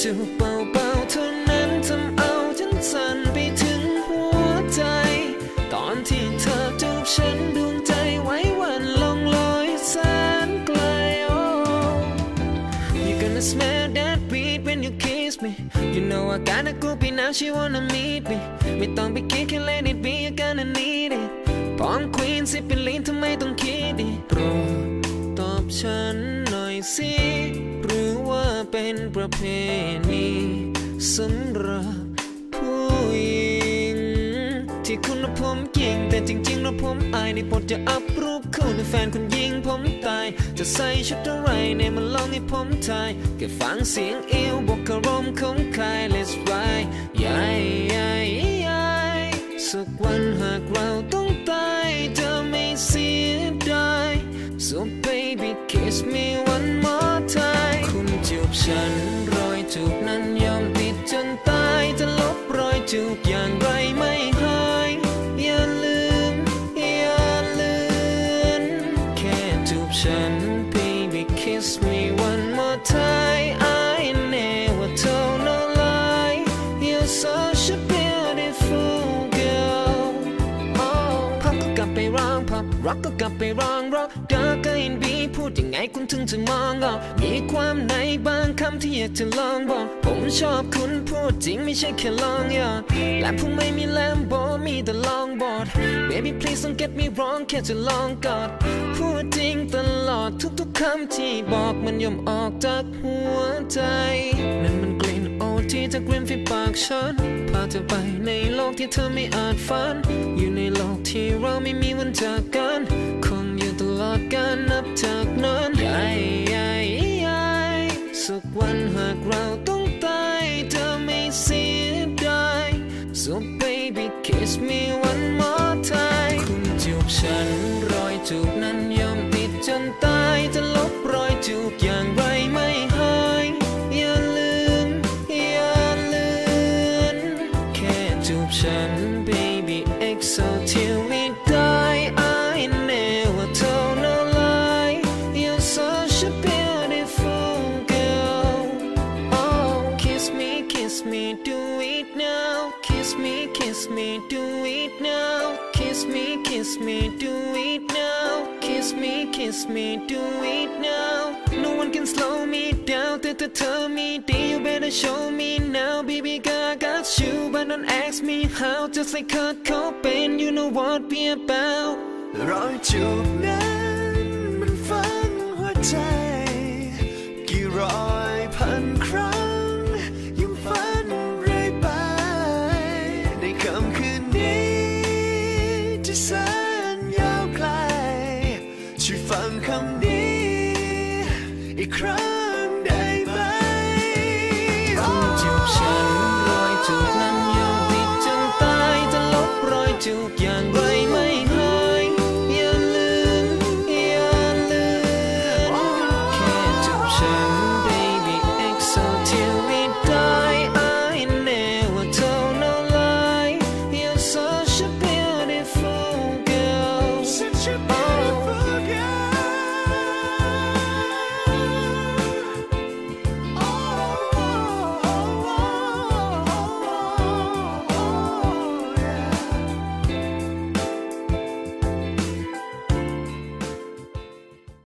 จูบเบาๆเท่านั้นทำเอาฉันสั่นไปถึงหัวใจ ตอนที่เธอจูบฉันดวงใจไว้วันลองลอยแสนไกล oh You gonna smell that beat when you kiss me You know I gotta go be now she wanna meet me ไม่ต้องไปคิดแค่ let it be you gonna need it พร้อม queen สิเป็นลีนทำไมต้องคิดดิโปรดตอบฉันหน่อยสิ เป็นประเพณีสำหรับผู้หญิง ที่คุณและผมยิง แต่จริงๆแล้วผมอายในบทจะอัพรูปคู่ในแฟนคุณยิงผมตาย จะใส่ชุดอะไรในมันลองให้ผมทายแค่ฟังเสียงเอวบวกอารมณ์ของใคร let's ride ยายยายยายสักวันหากเราต้อง ร รักก็กลับไปร้องร็อกดาร์กอินบีพูดยังไงคุณถึงจะมองออกมีความในบางคำที่อยากจะลองบอก ผมชอบคุณพูดจริงไม่ใช่แค่ลองหยอดและผมไม่มีแลมโบมีแต่ลองบอด baby please don't get me wrong แค่จะลองกอด พูดจริงตลอดทุกๆคำที่บอกมันย่อมออกจากหัวใจนั่นมัน จากริมฝีปากฉัน พาเธอไปในโลกที่เธอไม่อาจฝัน อยู่ในโลกที่เราไม่มีวันจากกัน คงอยู่ตลอดกาลนับจากนั้นยายยายยายสักวันหากเราต้องตายเธอไม่เสียดาย so baby kiss me one more time คุณจูบฉันรอยจูบนั้นยอมติดจนตาย kiss me, do it now. Kiss me, kiss me, do it now. Kiss me, kiss me, do it now. Kiss me, kiss me, do it now. No one can slow me down, to tell me, day, you better show me now, baby God got you, but don't ask me how. Just like Kurt Cobain, you know what we about. Right, you now. นคำนี้ อีกครั้งได้ไหมจูบฉันลอยจูบ